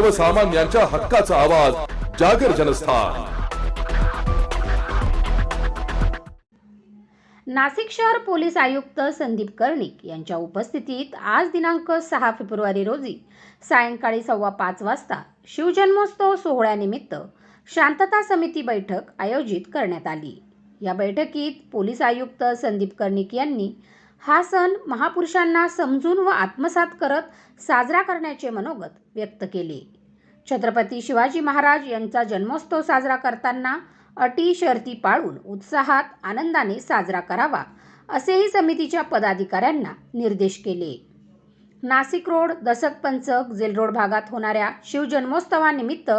सर्वसामान्यांच्या हक्काचा आवाज जागर जनस्थान. नाशिक शहर पोलीस आयुक्त संदीप कर्णिक यांच्या उपस्थितीत आज दिनांक सहा फेब्रुवारी रोजी सायंकाळी सव्वा पाच वाजता शिवजन्मोत्सव सोहळ्यानिमित्त शांतता समिती बैठक आयोजित करण्यात आली. या बैठकीत पोलीस आयुक्त संदीप कर्णिक यांनी हा सण महापुरुषांना समजून व आत्मसात करत साजरा करण्याचे मनोगत व्यक्त केले. छत्रपती शिवाजी महाराज यांचा जन्मोत्सव साजरा करताना अटी शर्ती पाळून उत्साहात आनंदाने साजरा करावा असेही समितीच्या पदाधिकाऱ्यांना निर्देश केले. नाशिक रोड दसक पंचक जेल रोड भागात होणाऱ्या शिवजन्मोत्सवानिमित्त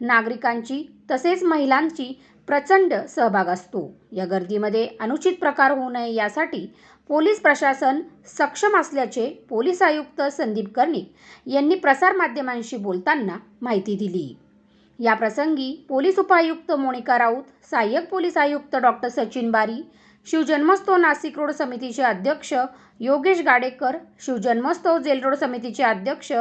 नागरिकांची तसेच महिलांची प्रचंड सहभाग असतो. या गर्दीमध्ये अनुचित प्रकार होऊ नये यासाठी पोलीस प्रशासन सक्षम असल्याचे पोलीस आयुक्त संदीप कर्णिक यांनी प्रसारमाध्यमांशी बोलताना माहिती दिली. या प्रसंगी पोलीस उपायुक्त मोनिका राऊत सहाय्यक पोलीस आयुक्त डॉक्टर सचिन बारी शिवजन्मोत्सव नाशिक रोड समितीचे अध्यक्ष योगेश गाडेकर शिवजन्मोत्सव जेल रोड समितीचे अध्यक्ष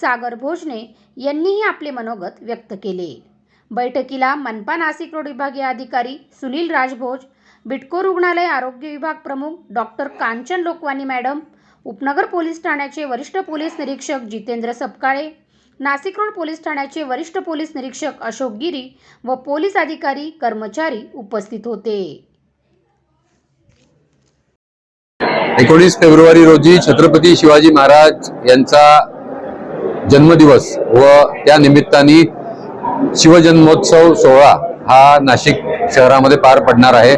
सागर भोजने यांनीही आपले मनोगत व्यक्त केले. बैठकीला मनपा नाशिक रोड विभागीय अधिकारी सुनील राजभोज बिटको रुग्णालय आरोग्य विभाग प्रमुख doctor Kanchan Lokwani madam Upnagar police ठाण्याचे वरिष्ठ पोलीस निरीक्षक जितेंद्र सपकाळे नाशिक रोड पोलीस ठाण्याचे वरिष्ठ पोलीस निरीक्षक अशोक गिरी व पोलीस अधिकारी कर्मचारी उपस्थित होते. एकोणीस फेब्रुवारी रोजी छत्रपती शिवाजी महाराज यांचा जन्मदिवस व त्या निमित्ताने शिवजन्मोत्सव सोहळा हा नाशिक शहरामध्ये पार पडणार आहे.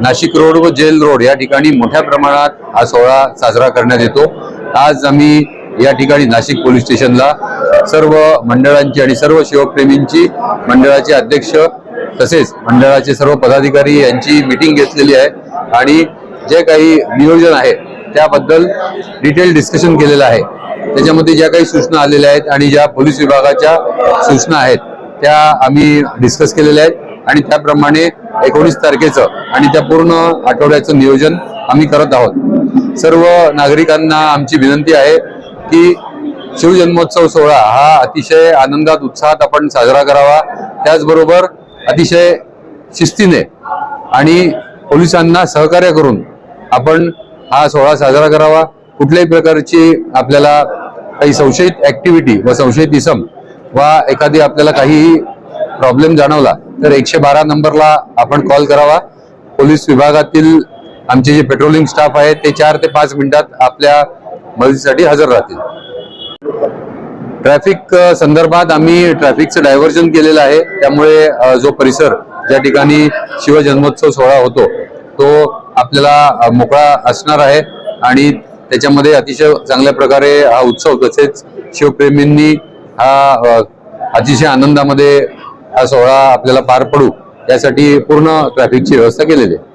नाशिक रोड व जेल रोड या ठिकाणी मोठ्या प्रमाणात हा सोहळा साजरा करण्यात येतो. आज आम्ही या ठिकाणी नाशिक पोलीस स्टेशनला सर्व मंडळांची आणि सर्व शिवप्रेमींची मंडळाचे अध्यक्ष तसेच मंडळाचे सर्व पदाधिकारी यांची मिटिंग घेतलेली आहे. आणि जे काही नियोजन आहे त्याबद्दल डिटेल डिस्कशन केलेलं आहे. त्याच्यामध्ये ज्या काही सूचना आलेल्या आहेत आणि ज्या पोलीस विभागाच्या सूचना आहेत त्या आम्ही डिस्कस केलेल्या आहेत. आणि त्याप्रमाणे एकोणीस तारखेचं आणि त्या पूर्ण आठवड्याचं नियोजन आम्ही करत आहोत. सर्व नागरिकांना आमची विनंती आहे की शिवजन्मोत्सव सोहळा हा अतिशय आनंदात उत्साहात आपण साजरा करावा. त्याचबरोबर अतिशय शिस्तीने आणि पोलिसांना सहकार्य करून आपण हा सोहळा साजरा करावा. कुठल्याही प्रकारची आपल्याला काही संशयित ॲक्टिव्हिटी व संशयित इसम वा एखादी आपल्याला काहीही प्रॉब्लेम जाणवला तर एकशे बारा नंबरला आपण कॉल करावा. पोलीस विभागातील आमचे जे पेट्रोलिंग स्टाफ आहे ते चार ते पाच मिनिटात आपल्या मदतीसाठी हजर राहतील. ट्रॅफिक संदर्भात आम्ही ट्रॅफिकचं डायव्हर्जन केलेलं आहे. त्यामुळे जो परिसर ज्या ठिकाणी शिवजन्मोत्सव सोहळा होतो तो आपल्याला मोकळा असणार आहे. आणि त्याच्यामध्ये अतिशय चांगल्या प्रकारे हा उत्सव तसेच शिवप्रेमींनी हा अतिशय आनंदामध्ये हा सोहळा आपल्याला पार पडू यासाठी पूर्ण ट्रॅफिकची व्यवस्था केलेली आहे.